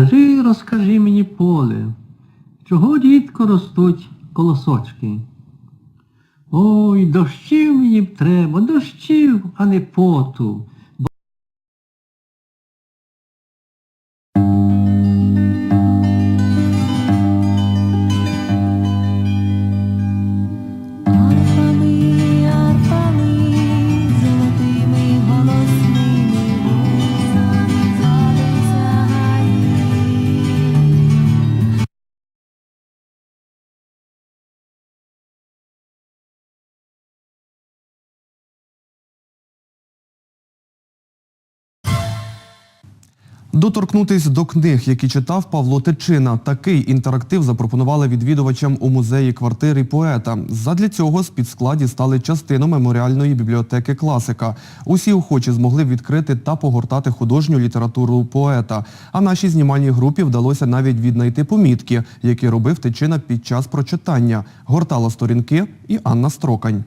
Скажи, розкажи мені поле, чого дітко ростуть колосочки? Ой, дощів мені б треба, дощів, а не поту. Доторкнутись до книг, які читав Павло Тичина. Такий інтерактив запропонували відвідувачам у музеї квартири поета. Задля цього з-під стали частину меморіальної бібліотеки класика. Усі охочі змогли відкрити та погортати художню літературу поета. А нашій знімальній групі вдалося навіть віднайти помітки, які робив Тичина під час прочитання. Гортала сторінки і Анна Строкань.